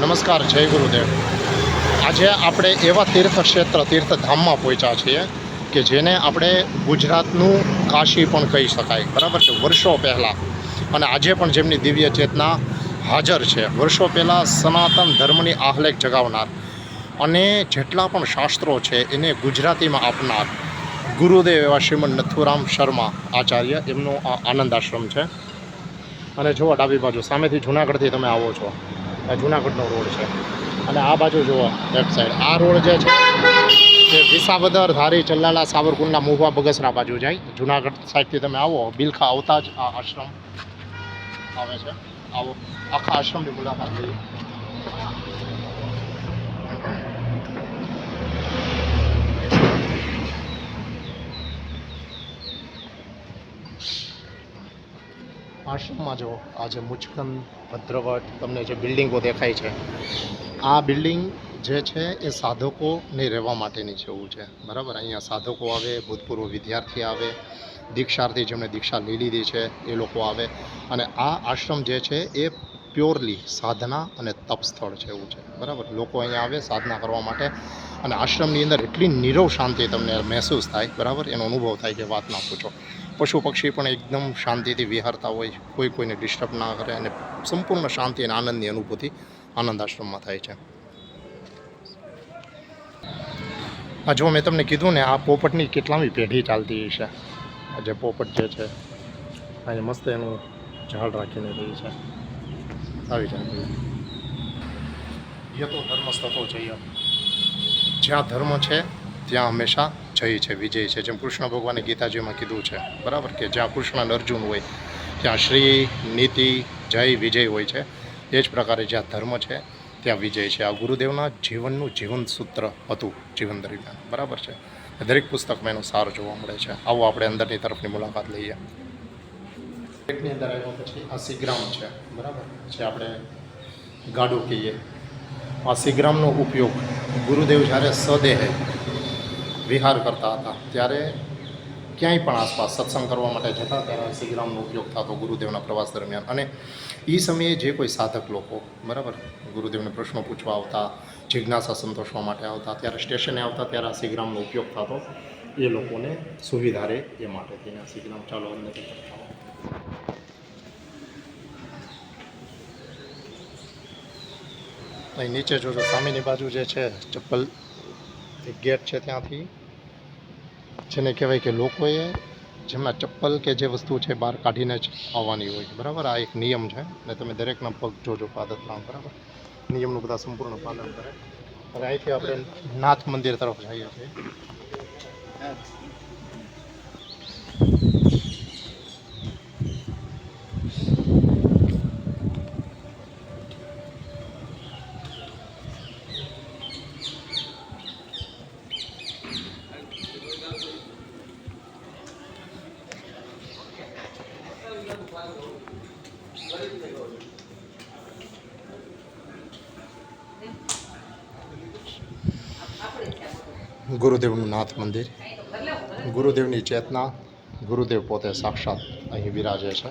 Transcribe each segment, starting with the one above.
નમસ્કાર, જય ગુરુદેવ. આજે આપણે એવા તીર્થક્ષેત્ર, તીર્થધામમાં પહોંચ્યા છીએ કે જેને આપણે ગુજરાતનું કાશી પણ કહી શકાય. બરાબર છે? વર્ષો પહેલાં. અને આજે પણ જેમની દિવ્ય ચેતના હાજર છે. વર્ષો પહેલાં સનાતન ધર્મની આહલેખ જગાવનાર અને જેટલા પણ શાસ્ત્રો છે એને ગુજરાતીમાં આપનાર ગુરુદેવ એવા શ્રીમદ નથુરામ શર્મા આચાર્ય. એમનો આ આનંદ આશ્રમ છે. અને જુઓ, ડાબી બાજુ, સામેથી જુનાગઢથી તમે આવો છો. જુનાગઢનો રોડ છે. અને આ બાજુ જુઓ લેફ્ટ સાઈડ આ રોડ જે છે તે વિસાવદર, ધારી ચલ્લાલા સાવરકુંડલા, મહુવા, બગસરા બાજુ જાય. જુનાગઢ સાઈડથી તમે આવો, બિલખા આવતા જ આ આશ્રમ આવે છે. આવો. આખા આશ્રમની મુલાકાત લઈએ. આશ્રમમાં જો આ જે મુચકંદ ભદ્રવટ તમને જે બિલ્ડિંગો દેખાય છે, આ બિલ્ડિંગ જે છે એ સાધકોને રહેવા માટેની છે એવું છે. બરાબર? અહીંયા સાધકો આવે, ભૂતપૂર્વ વિદ્યાર્થી આવે, દીક્ષાર્થી જેમણે દીક્ષા લઈ લીધી છે, એ લોકો આવે. અને આ આશ્રમ જે છે એ પ્યોરલી સાધના અને તપ સ્થળ છે એવું છે. બરાબર? લોકો અહીંયા આવે સાધના કરવા માટે. અને આશ્રમની અંદર એટલી નીરવ શાંતિ તમને મહેસૂસ થાય. બરાબર? એનો અનુભવ થાય કે વાત ના પૂછો. પશુ પક્ષી પણ એકદમ શાંતિથી વિહારતા હોય કોઈ કોઈને ડિસ્ટર્બ ના કરે અને સંપૂર્ણ શાંતિ અને આનંદની અનુભૂતિ આનંદ આશ્રમમાં થાય છે. આ જો મેં તમને કીધું ને, આ પોપટની કેટલામી પેઢી ચાલતી આ જે પોપટ જે છે અહીંયા મસ્ત એનું ઝાડ રાખીને રહી છે. આવી જાય યતો ધર્મ સ્થતો જઈએ જ્યાં ધર્મ છે ત્યાં હંમેશા જય છે, વિજય છે. જેમ કૃષ્ણ ભગવાને ગીતાજીમાં કીધું છે, બરાબર? કે જ્યાં કૃષ્ણ અને અર્જુન હોય, ત્યાં શ્રી, નીતિ, જય, વિજય હોય છે. એ જ પ્રકારે જ્યાં ધર્મ છે, ત્યાં વિજય છે. આ ગુરુદેવના જીવનનું જીવન સૂત્ર હતું જીવન દરમિયાન, બરાબર છે? દરેક પુસ્તકમાં એનો સાર જોવા મળે છે. આવો આપણે અંદરની તરફની મુલાકાત લઈએ. એકની અંદર આવ્યા પછી આ સિગ્રામ છે, બરાબર? જે આપણે ગાડું કહીએ. આ સિગ્રામનો ઉપયોગ ગુરુદેવ જ્યારે સદેહે વિહાર કરતા હતા. ત્યારે ક્યાંય પણ આસપાસ સત્સંગ કરવા માટે જતા ત્યારે સિગ્રામનો ઉપયોગ થતો ગુરુદેવના પ્રવાસ દરમિયાન. અને એ સમયે જે કોઈ સાધક લોકો, બરાબર, ગુરુદેવને પ્રશ્નો પૂછવા આવતા, જિજ્ઞાસા સંતોષવા માટે આવતા, ત્યારે સ્ટેશને આવતા ત્યારે આ શ્રીગ્રામનો ઉપયોગ થતો, એ લોકોને સુવિધા રહે એ માટે થઈને શ્રીગ્રામ ચાલો અંદર અહીં નીચે જોજો, સામેની બાજુ જે છે, ચપ્પલ, એક ગેટ છે ત્યાંથી જેને કહેવાય કે લોકોએ જેમના ચપ્પલ કે જે વસ્તુ છે બહાર કાઢીને જ આવવાની હોય બરાબર? આ એક નિયમ છે ને તમે દરેકના પગ જોજો પાદતરામ બરાબર? નિયમનું બધા સંપૂર્ણ પાલન કરે. અને અહીંથી આપણે નાથ મંદિર તરફ જઈએ છીએ. ગુરુદેવનું નાથ મંદિર. ગુરુદેવની ચેતના, ગુરુદેવ પોતે સાક્ષાત અહીં બિરાજે છે.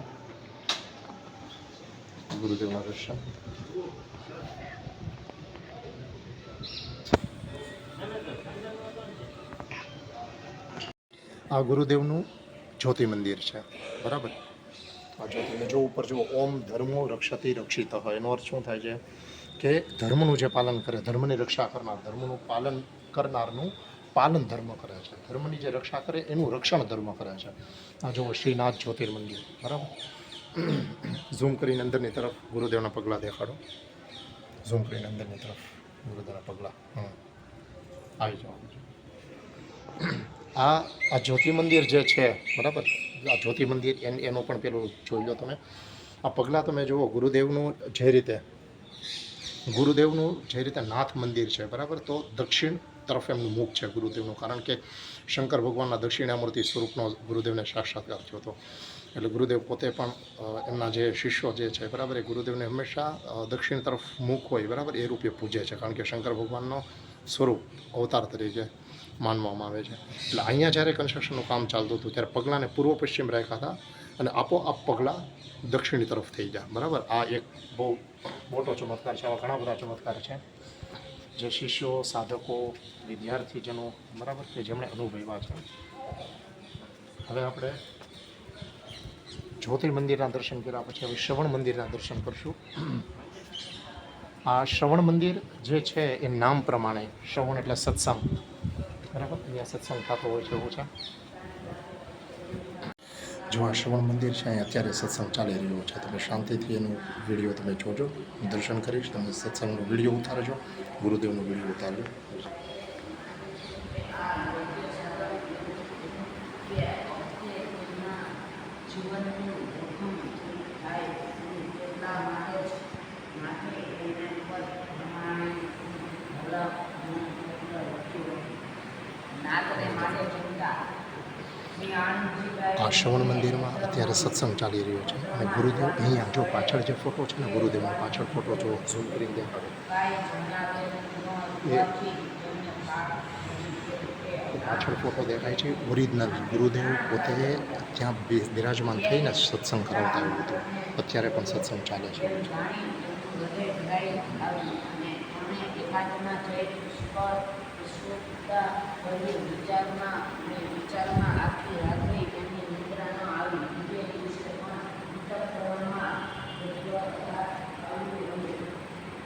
ગુરુદેવના દર્શન. આ ગુરુદેવનું જ્યોતિ મંદિર છે. બરાબર? આ જ્યોતિ જો ઉપર જો ઓમ ધર્મો રક્ષતી રક્ષિત એનો અર્થ શું થાય છે? કે ધર્મનું જે પાલન કરે, ધર્મની રક્ષા કરનાર, ધર્મનું પાલન કરનારનું પાલન ધર્મ કરે છે. ધર્મની જે રક્ષા કરે, એનું રક્ષણ ધર્મ કરે છે. આ જુઓ શ્રીનાથ જ્યોતિર્મંદિર, બરાબર? ઝૂમ કરીને અંદરની તરફ ગુરુદેવના પગલાં દેખાડો. ઝૂમ કરીને અંદરની તરફ ગુરુદેવના પગલાં. હં આવી જાઓ. આ આ જ્યોતિ મંદિર જે છે, બરાબર? આ જ્યોતિ મંદિર એનું પણ પેલું જોઈ લો તમે. આ પગલાં તમે જુઓ, ગુરુદેવનું જે રીતે ગુરુદેવનું જે રીતે નાથ મંદિર છે, બરાબર? તો દક્ષિણ તરફ એમનું મુખ છે ગુરુદેવનું, કારણ કે શંકર ભગવાનના દક્ષિણામૂર્તિ સ્વરૂપનો ગુરુદેવને સાક્ષાત્કાર થયો હતો. એટલે ગુરુદેવ પોતે પણ એમના જે શિષ્યો જે છે, બરાબર, એ ગુરુદેવને હંમેશા દક્ષિણ તરફ મુખ હોય, બરાબર, એ રૂપે પૂજે છે, કારણ કે શંકર ભગવાનનો સ્વરૂપ અવતાર તરીકે માનવામાં આવે છે. એટલે અહીંયા જ્યારે કન્સ્ટ્રક્શનનું કામ ચાલતું હતું, ત્યારે પગલાંને પૂર્વ પશ્ચિમ રાખ્યા હતા અને આપોઆપ પગલાં દક્ષિણી તરફ થઈ ગયા, બરાબર? આ એક બહુ મોટો ચમત્કાર છે, આવા ઘણા બધા ચમત્કાર છે. જે શિષ્યો, સાધકો વિદ્યાર્થીજનો બરાબર કે જેમણે અનુભવ્યા છે. હવે આપણે જ્યોતિર્ મંદિરના દર્શન કર્યા પછી હવે શ્રવણ મંદિરના દર્શન કરશું. આ શ્રવણ મંદિર જે છે એ નામ પ્રમાણે શ્રવણ એટલે સત્સંગ. બરાબર? અહીંયા સત્સંગ થતો હોય છે, એવું છે. જો આ શ્રવણ મંદિર છે, અહીં અત્યારે સત્સંગ ચાલી રહ્યો છે. તમે શાંતિથી એનો વીડિયો તમે જોજો. દર્શન કરીશ. તમે સત્સંગનો વીડિયો ઉતારજો. ગુરુદેવનો વીડિયો ઉતારજો. આ શ્રવણ મંદિરમાં અત્યારે સત્સંગ ચાલી રહ્યો છે. અને ગુરુદેવ અહીંયા જો પાછળ જે ફોટો છે ને, ગુરુદેવનો પાછળ ફોટો જો ઝૂમ કરીને દેખાડો એ પાછળ ફોટો દેખાય છે. ઓરિજિનલ ગુરુદેવ પોતે ત્યાં બિરાજમાન થઈને સત્સંગ કરાવતા એવું હતું અત્યારે પણ સત્સંગ ચાલે છે. વિચારમાં અને વિચારમાં આખી રાત્રિ એમની નિદ્રા ન આવી બીજે દિવસે પણ અંતઃકરણમાં રજૂઆત આવી રહી.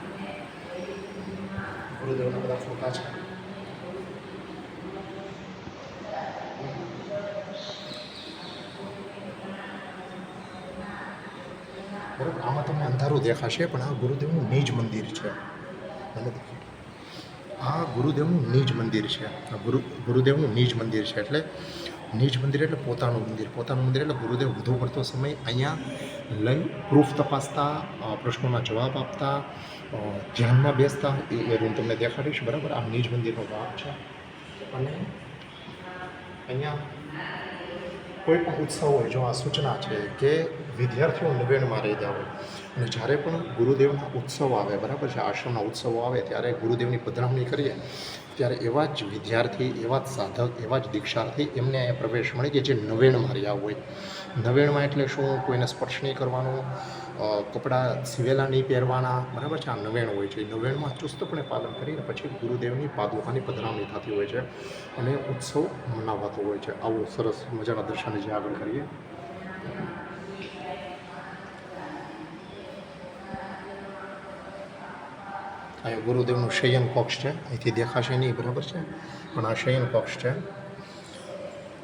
અને એવી સ્થિતિમાં ગુરુદેવના બધા ફોટા છે બરાબર આમાં તમને અંધારું દેખાશે, પણ આ ગુરુદેવનું નિજ મંદિર છે. આ ગુરુદેવનું નિજ મંદિર છે. આ ગુરુ, ગુરુદેવનું નિજ મંદિર છે એટલે નિજ મંદિર એટલે પોતાનું મંદિર. પોતાનું મંદિર એટલે ગુરુદેવ વધુ પડતો સમય અહીંયા લઈ પ્રૂફ તપાસતા પ્રશ્નોના જવાબ આપતા ધ્યાનમાં બેસતા એ રૂમ તમને દેખાડીશ. બરાબર? આ નિજ મંદિરનો ભાગ છે. અને અહીંયા કોઈ પણ ઉત્સવ હોય, જો આ સૂચના છે કે વિદ્યાર્થીઓ નવેણમાં રહી જાવ અને જ્યારે પણ ગુરુદેવના ઉત્સવ આવે, બરાબર છે, આશ્રમના ઉત્સવો આવે, ત્યારે ગુરુદેવની પધરામણી કરીએ, ત્યારે એવા જ વિદ્યાર્થી, એવા જ સાધક, એવા જ દીક્ષાર્થી એમને અહીંયા પ્રવેશ મળે કે જે નવેણમાં રહ્યા હોય. નવેણમાં એટલે શું? કોઈને સ્પર્શ નહીં કરવાનો કપડાં સિવેલા નહીં પહેરવાના, બરાબર છે, આ નવેણ હોય છે. નવેણમાં ચુસ્તપણે પાલન કરીને પછી ગુરુદેવની પાદુકાની પધરામણી થતી હોય છે અને ઉત્સવ મનાવાતો હોય છે. આવું સરસ મજાના દર્શન જે આગળ કરીએ. અહીંયા ગુરુદેવનું શયન કક્ષ છે. અહીંથી દેખાશે નહીં, બરાબર છે? પણ આ શયન કક્ષ છે.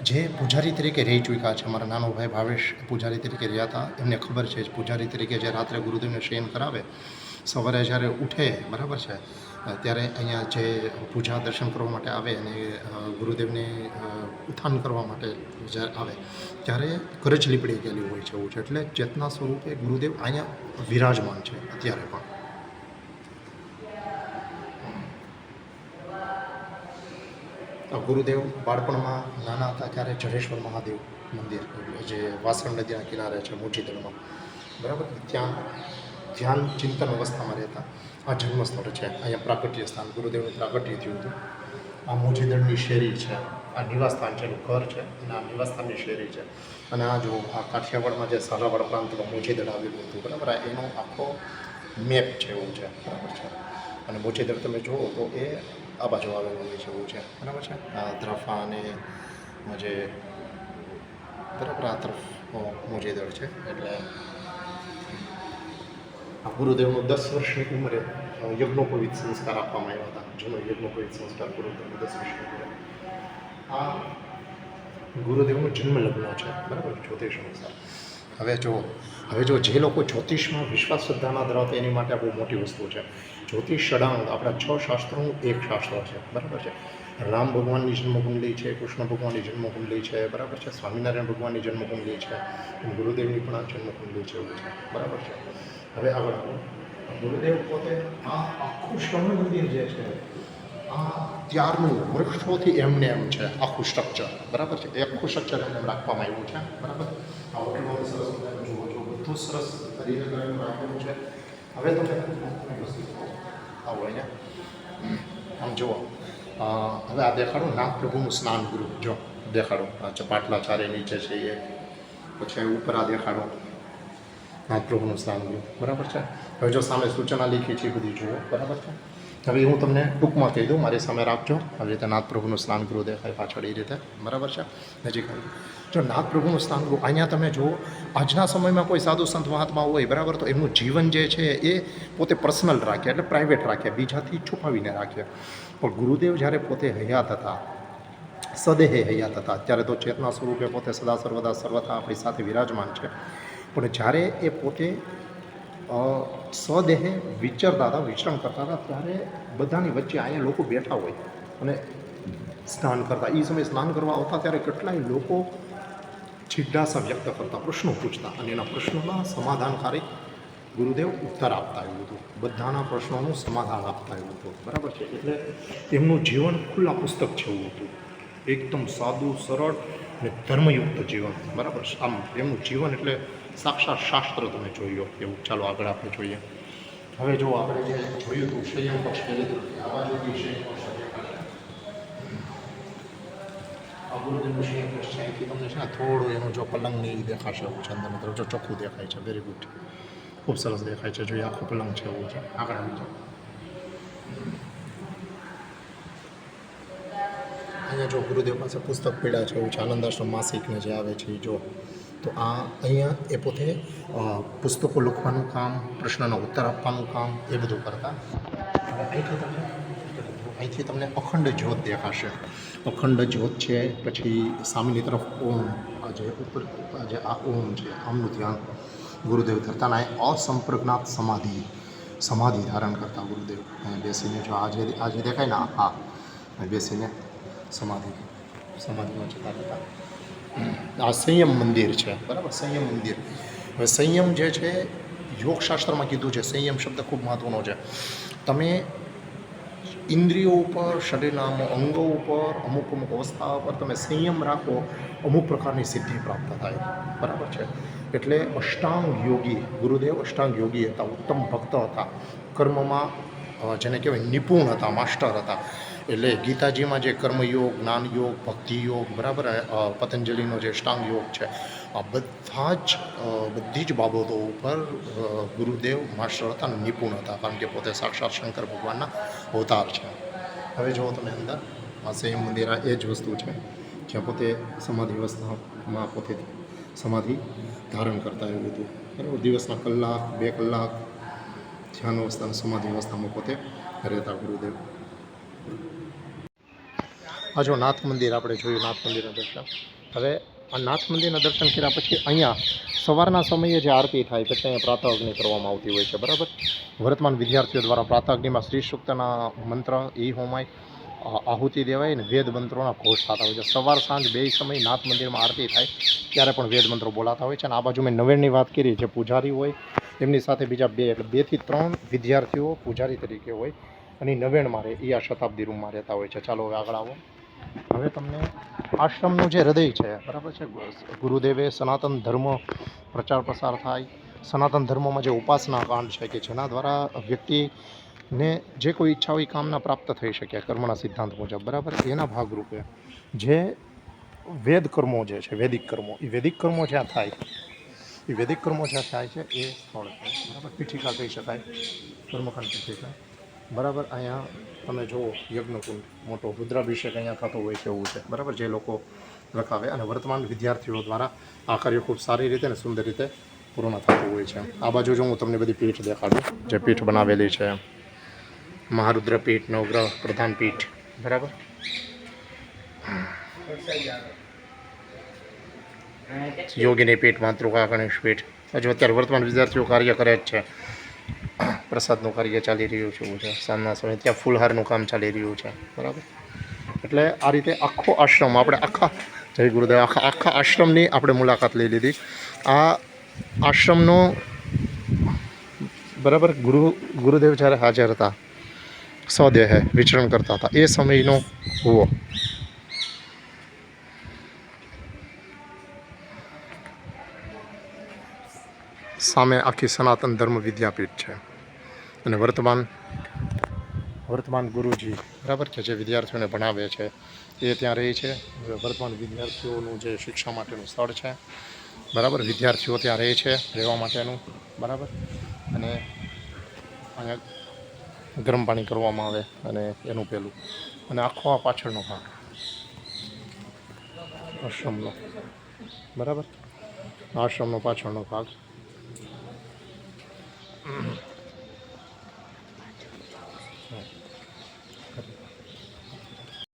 જે પૂજારી તરીકે રહી ચૂક્યા છે મારા નાનો ભાઈ ભાવેશ પૂજારી તરીકે રહ્યા હતા. એમને ખબર છે પૂજારી તરીકે જે રાત્રે ગુરુદેવને શયન કરાવે, સવારે જ્યારે ઉઠે, બરાબર છે, ત્યારે અહીંયા જે પૂજા દર્શન કરવા માટે આવે અને ગુરુદેવને ઉત્થાન કરવા માટે જ્યારે આવે, ત્યારે ગરજ લીપડી ગયેલી હોય છે એવું છે. એટલે ચેતના સ્વરૂપે ગુરુદેવ અહીંયા વિરાજમાન છે અત્યારે પણ. ગુરુદેવ બાળપણમાં નાના હતા ત્યારે જડેશ્વર મહાદેવ મંદિર, જે વાસણ નદીના કિનારે છે મોચીદળમાં બરાબર? ત્યાં ધ્યાન, ચિંતન અવસ્થામાં રહેતા આ જન્મસ્થળ છે, અહીંયા પ્રાગટ્ય સ્થાન, ગુરુદેવનું પ્રાગટ્ય થયું હતું. આ મોચીદળની શેરી છે, આ નિવાસસ્થાન છે, એનું ઘર છે, અને આ નિવાસસ્થાનની શેરી છે. અને આ જો આ કાઠિયાવાડમાં જે સારાવાડ પ્રાંતમાં મોચીદળ આવેલું હતું, બરાબર? એનો આખો મેપ છે એવું છે, બરાબર છે. અને મોચીદળ તમે જુઓ તો એ આ બાજુ આવેલું હોય છે એવું છે. બરાબર છે. આ તરફ અને જે બરાબર આ તરફ મુજેદળ છે એટલે આ ગુરુદેવનો દસ વર્ષની ઉંમરે યજ્ઞોપવિત સંસ્કાર આપવામાં આવ્યા હતા. જૂનો યજ્ઞોપવિત સંસ્કાર ગુરુદેવનો દસ વર્ષની ઉંમરે. આ ગુરુદેવનું જન્મ લગ્ન છે બરાબર? જ્યોતિષ અનુસાર. હવે જો હવે જો જે લોકો જ્યોતિષમાં વિશ્વાસ શ્રદ્ધાના ધરાવતા એની માટે આ બહુ મોટી વસ્તુ છે. જ્યોતિષ ષડાંગ આપણા છ શાસ્ત્રોનું એક શાસ્ત્ર છે. બરાબર છે? રામ ભગવાનની જન્મકુંડલી છે, કૃષ્ણ ભગવાનની જન્મકુંડલી છે, બરાબર છે? સ્વામિનારાયણ ભગવાનની જન્મકુંડલી છે, ગુરુદેવની પણ આ જન્મકુંડલી છે એવું છે. બરાબર છે? હવે આગળ આવો. ગુરુદેવ પોતે આ આખું શ્રવણ મંદિર જે છે આ ત્યારનું વૃક્ષોથી એમને એમ છે, આખું સ્ટ્રક્ચર બરાબર છે? એ આખું સ્ટ્રક્ચર એમને રાખવામાં આવ્યું છે. બરાબર? આ હોટલમાં સરસ મજાનું જુઓ છો, બધું સરસ તરીકે રાખેલું છે. હવે તમે આવો અહીંયા. આમ જુઓ. હવે આ દેખાડો, નાગપ્રભુનું સ્નાન ગૃહ. જો, દેખાડો. આ ચપાટલા ચારે નીચે છે એ. પછી ઉપર આ દેખાડો. નાગપ્રભુનું સ્નાન ગૃહ. બરાબર છે? હવે જો સામે સૂચના લીખી છે બધી જુઓ. બરાબર છે? હવે હું તમને ટૂંકમાં કહી દઉં, મારી સામે રાખજો. આવી રીતે નાથપ્રભુનું સ્નાન ગૃહ દેખાય પાછળ એ રીતે. બરાબર છે? નજીક આવી. જો નાથપ્રભુનું સ્નાન ગૃહ, અહીંયા તમે જુઓ, આજના સમયમાં કોઈ સાધુ સંત મહાત્મા હોય, બરાબર, તો એમનું જીવન જે છે એ પોતે પર્સનલ રાખે, એટલે પ્રાઇવેટ રાખે, બીજાથી છુપાવીને રાખે. પણ ગુરુદેવ જ્યારે પોતે હયાત હતા, સદેહે હયાત હતા અત્યારે તો ચેતના સ્વરૂપે પોતે સદા સર્વદા સર્વથા આપણી સાથે વિરાજમાન છે. પણ જ્યારે એ પોતે સ્વદેહે વિચરતા હતા વિચરણ કરતા હતા, ત્યારે બધાની વચ્ચે અહીંયા લોકો બેઠા હોય અને સ્નાન કરતા. એ સમયે સ્નાન કરવા આવતા ત્યારે કેટલાય લોકો જિજ્ઞાસા વ્યક્ત કરતા, પ્રશ્નો પૂછતા અને એના પ્રશ્નોના સમાધાનકારી ગુરુદેવ ઉત્તર આપતા એવું હતું. બધાના પ્રશ્નોનું સમાધાન આપતા એવું હતું. બરાબર છે? એટલે એમનું જીવન ખુલ્લા પુસ્તક જેવું હતું. એકદમ સાદું, સરળ અને ધર્મયુક્ત જીવન. બરાબર આમ એમનું જીવન એટલે સાક્ષાત શાસ્ત્ર તમે જોયો એવું ચાલો આગળ આપણે જોઈએ. હવે જો આપણે જે જોયું હતું સંયમ પક્ષ આ બાજુ સંયમ પક્ષ અહીંથી તમને છે ને થોડું એનું જો પલંગની દેખાશે ચોખ્ખું દેખાય છે. વેરી ગુડ ખૂબ સરસ દેખાય છે. જો એ આખું પલંગ છે એવું છે. આગળ અહીંયા જો ગુરુદેવ પાસે પુસ્તક પીડા છે એવું છે. આનંદાશ્રમ માસિકને જે આવે છે એ જો. તો આ અહીંયા એ પોતે પુસ્તકો લખવાનું કામ, પ્રશ્નનો ઉત્તર આપવાનું કામ, એ બધું કરતા. અહીંથી તમને અહીંથી તમને અખંડ જ્યોત દેખાશે. અખંડ જ્યોત છે, પછી સામેની તરફ ઓમ જે ઉપર જે આ ઓમ છે આમનું ધ્યાન ગુરુદેવ ધરતા અને અહીં અસંપ્રજ્ઞાત સમાધિ સમાધિ ધારણ કરતા ગુરુદેવ. બેસીને જો આજે આજે દેખાય ને આ બેસીને સમાધિ, સમાધિમાં જતા રહેતા. આ સંયમ મંદિર છે. બરાબર? સંયમ મંદિર. હવે સંયમ જે છે, યોગશાસ્ત્રમાં કીધું છે, સંયમ શબ્દ ખૂબ મહત્ત્વનો છે. તમે ઇન્દ્રિયો ઉપર, શરીરના અંગો ઉપર, અમુક અમુક અવસ્થા ઉપર તમે સંયમ રાખો, અમુક પ્રકારની સિદ્ધિ પ્રાપ્ત થાય. બરાબર છે? એટલે અષ્ટાંગ યોગી, ગુરુદેવ અષ્ટાંગ યોગી હતા, ઉત્તમ ભક્ત હતા. કર્મમાં જેને કહેવાય નિપુણ હતા, માસ્ટર હતા. એટલે ગીતાજીમાં જે કર્મયોગ, જ્ઞાનયોગ, ભક્તિયોગ, બરાબર પતંજલિનો જે અષ્ટાંગ યોગ છે, આ બધા જ બધી જ બાબતો ઉપર ગુરુદેવ, માસ્ટર હતા અને નિપુણ હતા, કારણ કે પોતે સાક્ષાત શંકર ભગવાનના અવતાર છે. હવે જુઓ તમે અંદર, આ સંયમ મંદિર એ જ વસ્તુ છે, જ્યાં પોતે સમાધિ અવસ્થામાં પોતે સમાધિ ધારણ કરતા એવું હતું. બરાબર, દિવસના કલાક, બે કલાક ધ્યાન અવસ્થા સમાધિ અવસ્થામાં પોતે રહેતા ગુરુદેવ. આ જો નાથ મંદિર આપણે જોયું, નાથ મંદિરના દર્શન. હવે આ નાથ મંદિરના દર્શન કર્યા પછી અહીંયા સવારના સમયે જે આરતી થાય, પછી અહીંયા પ્રાતઅગ્નિ કરવામાં આવતી હોય છે, બરાબર? વર્તમાન વિદ્યાર્થીઓ દ્વારા પ્રાતાગ્નિમાં શ્રી સૂક્તના મંત્ર એ હોમાય આહુતિ દેવાય ને વેદ મંત્રોના ઘોષ થતા હોય છે. સવાર સાંજ બે સમય નાથ મંદિરમાં આરતી થાય, ત્યારે પણ વેદ મંત્રો બોલાતા હોય છે. અને આ બાજુ મેં નવેણની વાત કરી, જે પૂજારી હોય, એમની સાથે બીજા બે, એટલે બેથી ત્રણ વિદ્યાર્થીઓ પૂજારી તરીકે હોય, અને નવેણ રહે એ આ શતાબ્દી રૂમમાં રહેતા હોય છે. ચાલો હવે આગળ આવો. હવે તમને આશ્રમનું જે હૃદય છે, બરાબર છે? ગુરુદેવે સનાતન ધર્મ પ્રચાર પ્રસાર થાય. સનાતન ધર્મમાં જે ઉપાસના કાંડ છે કે જેના દ્વારા વ્યક્તિને જે કોઈ ઈચ્છા હોય કામના પ્રાપ્ત થઈ શકે કર્મના સિદ્ધાંત મુજબ, બરાબર? એના ભાગરૂપે જે વેદ કર્મો જે છે, વૈદિક કર્મો, એ વૈદિક કર્મો જ્યાં થાય, એ વૈદિક કર્મો જ્યાં થાય છે, એ સ્થળ બરાબર? પીઠિકા કહી શકાય કર્મકાંડ પીઠિકા. બરાબર? અહીંયા તમે જુઓ યજ્ઞકુંડ મોટો રુદ્રાભિષેક અહીંયા થતો હોય છે એવું છે. બરાબર? જે લોકો રખાવે અને વર્તમાન વિદ્યાર્થીઓ દ્વારા આ કાર્ય ખૂબ સારી રીતે અને સુંદર રીતે પૂર્ણ થતું હોય છે. આ બાજુ જો હું તમને બધી પીઠ દેખાડું, જે પીઠ બનાવેલી છે. મહારુદ્ર પીઠ નવગ્રહ પ્રધાન પીઠ. બરાબર? યોગીની પીઠ, માતૃકા ગણેશ પીઠ. હજુ અત્યારે વર્તમાન વિદ્યાર્થીઓ કાર્ય કરે જ છે. પ્રસાદનું કાર્ય ચાલી રહ્યું છે એવું છે. સાંજના સમયે ત્યાં ફૂલહારનું કામ ચાલી રહ્યું છે. બરાબર? એટલે આ રીતે આખો આશ્રમ, આપણે આખા જય ગુરુદેવ, આખા આખા આશ્રમની આપણે મુલાકાત લઈ લીધી. આ આશ્રમનો બરાબર ગુરુ ગુરુદેવ જ્યારે હાજર હતા, સ્વદેહે વિચરણ કરતા હતા. એ સમયનો હુવો. સામે આખી સનાતન ધર્મ વિદ્યાપીઠ છે. અને વર્તમાન વર્તમાન ગુરુજી. બરાબર કે જે વિદ્યાર્થીઓને ભણાવે છે એ ત્યાં રહે છે. વર્તમાન વિદ્યાર્થીઓનું જે શિક્ષા માટેનું સ્થળ છે બરાબર? વિદ્યાર્થીઓ ત્યાં રહે છે રહેવા માટેનું બરાબર? અને અહીંયા ગરમ પાણી કરવામાં આવે અને એનું પેલું. અને આખો આ પાછળનો ભાગ. આશ્રમનો. બરાબર? આશ્રમનો પાછળનો ભાગ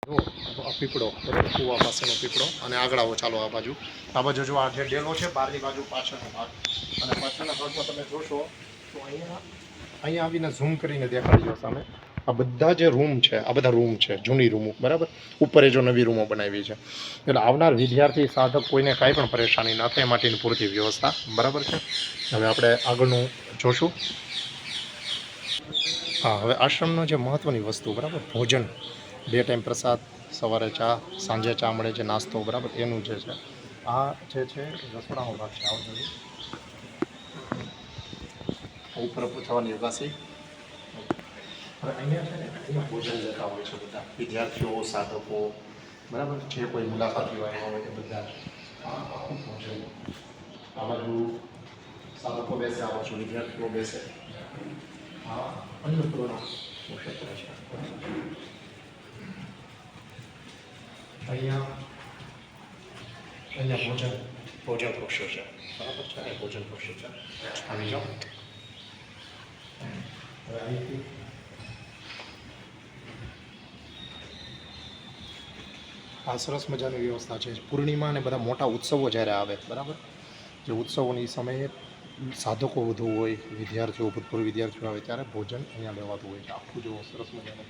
જો આ પીપળો, બરાબર? કુવા પાસેનો પીપળો અને આગળ આવો ચાલો આ બાજુ. આ બાજુ જો આ જે ડેલો છે, બહારની બાજુ પાછળનો ભાગ. અને પાછળના ભાગમાં તમે જોશો, તો અહીંયા અહીંયા આવીને ઝૂમ કરીને દેખાડજો સામે. આ બધા જે રૂમ છે, આ બધા રૂમ છે, જૂની રૂમો, બરાબર? ઉપર એ જો નવી રૂમો બનાવી છે. એટલે આવનાર વિદ્યાર્થી સાધક કોઈને કાંઈ પણ પરેશાની ના થાય માટેની પૂરતી વ્યવસ્થા, બરાબર છે? હવે આપણે આગળનું જોશું. હા, હવે આશ્રમનો જે મહત્ત્વની વસ્તુ, બરાબર? ભોજન. બે ટાઈમ પ્રસાદ સવારે ચા, સાંજે ચા મળે છે, નાસ્તો, બરાબર? એનું જે છે. આ જે છે રસોડાનો ભાગ છે, આવો જોઈએ. ઉપર પૂછવાની હવે અહીંયા છે ને, અહીંયા ભોજન જતા હોય છે બધા. વિદ્યાર્થીઓ, સાધકો, બરાબર? જે કોઈ મુલાકાતીઓ આવ્યા હોય એ બધા આખું ભોજન આ બાજુ સાધકો બેસે, આ બાજુ વિદ્યાર્થીઓ બેસે. આ અન્નપૂર્ણા ક્ષેત્ર છે અહીંયા અહીંયા ભોજન. ભોજન કક્ષ છે. બરાબર છે? અહીંયા ભોજન કક્ષ છે. આવી જાઓ. હવે આ સરસ મજાની વ્યવસ્થા છે. પૂર્ણિમા અને બધા મોટા ઉત્સવો જ્યારે આવે બરાબર? જે ઉત્સવોની સમયે સાધકો વધુ હોય વિદ્યાર્થીઓ ભૂતપૂર્વ વિદ્યાર્થીઓ આવે ત્યારે ભોજન અહીંયા લેવાતું હોય છે. આખું જો સરસ મજાનું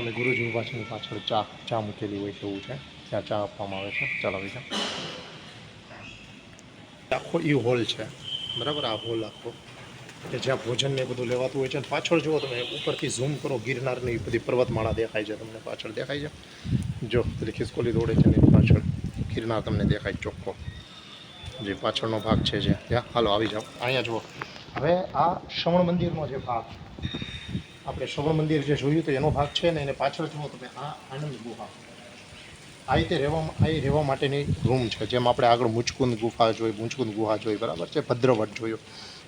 સામે ગુરુજી છે પાછળ ચા ચા મૂકેલી હોય છે એવું છે. ત્યાં ચા આપવામાં આવે છે. ચલાવી જાઓ. આખો એ હોલ છે. બરાબર? આ હોલ આખો. કે જ્યાં ભોજન ને એ બધું લેવાતું હોય છે. પાછળ જુઓ તમે, ઉપરથી ઝૂમ કરો ગિરનારની બધી પર્વતમાળા દેખાય છે તમને. પાછળ દેખાય છે. જો, પેલી ખિસકોલી દોડે છે એની પાછળ. ગિરનાર તમને દેખાય ચોખ્ખો. જે પાછળનો ભાગ છે જે. ત્યાં હાલો, આવી જાઓ. અહીંયા જુઓ. હવે આ શ્રવણ મંદિરનો જે ભાગ આપણે શ્રવણ મંદિર જે જોયું તો એનો ભાગ છે ને એને પાછળ જુઓ તમે આ આનંદ ગુહા આ રીતે રહેવા આ રહેવા માટેની રૂમ છે, જેમ આપણે આગળ મુચકુંદ ગુફા જોઈ મુચકુંદ ગુહા જોઈ, બરાબર છે? ભદ્રવટ જોયો.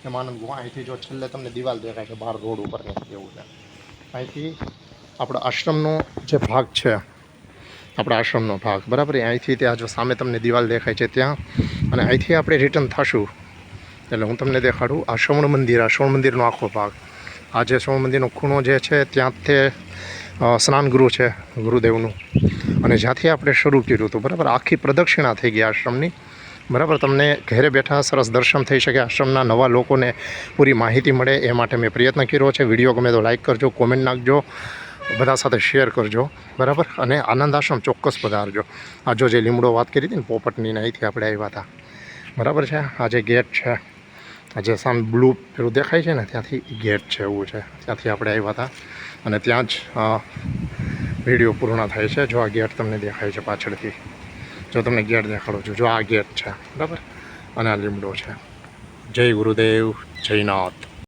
એમ આનંદ ગુહા અહીંથી જો છેલ્લે તમને દિવાલ દેખાય છે બહાર રોડ ઉપરની એવું છે. અહીંથી આપણો આશ્રમનો જે ભાગ છે, આપણા આશ્રમનો ભાગ, બરાબર? અહીંથી ત્યાં જો સામે તમને દિવાલ દેખાય છે ત્યાં. અને અહીંથી આપણે રિટર્ન થશું. એટલે હું તમને દેખાડું આ શ્રવણ મંદિર, આ શ્રવણ મંદિરનો આખો ભાગ. આ જે શ્રવણ મંદિરનો ખૂણો જે છે ત્યાં તે અ, છે ગુરુદેવનું. અને જ્યાંથી આપણે શરૂ કર્યું હતું બરાબર? આખી પ્રદક્ષિણા થઈ ગઈ આશ્રમની. બરાબર? તમને ઘરે બેઠા સરસ દર્શન થઈ શકે આશ્રમના નવા લોકોને પૂરી માહિતી મળે એ માટે મેં પ્રયત્ન કર્યો છે. વીડિયો ગમે તો લાઈક કરજો કોમેન્ટ નાખજો બધા સાથે શેર કરજો. બરાબર? અને આનંદ આશ્રમ ચોક્કસ પધારજો. આ જો લીમડો વાત કરી હતી ને પોપટની અહીંથી આપણે આવ્યા હતા. બરાબર છે? આ જે ગેટ છે જે સામે બ્લુ પેલું દેખાય છે ને, ત્યાંથી ગેટ છે એવું છે. ત્યાંથી આપણે આવ્યા હતા. અને ત્યાં જ વીડિયો પૂર્ણ થાય છે. જો આ ગેટ તમને દેખાય છે પાછળથી. જો તમને ગેટ દેખાડું છું. જો આ ગેટ છે. બરાબર? અને આ લીમડો છે. જય ગુરુદેવ. જયનાથ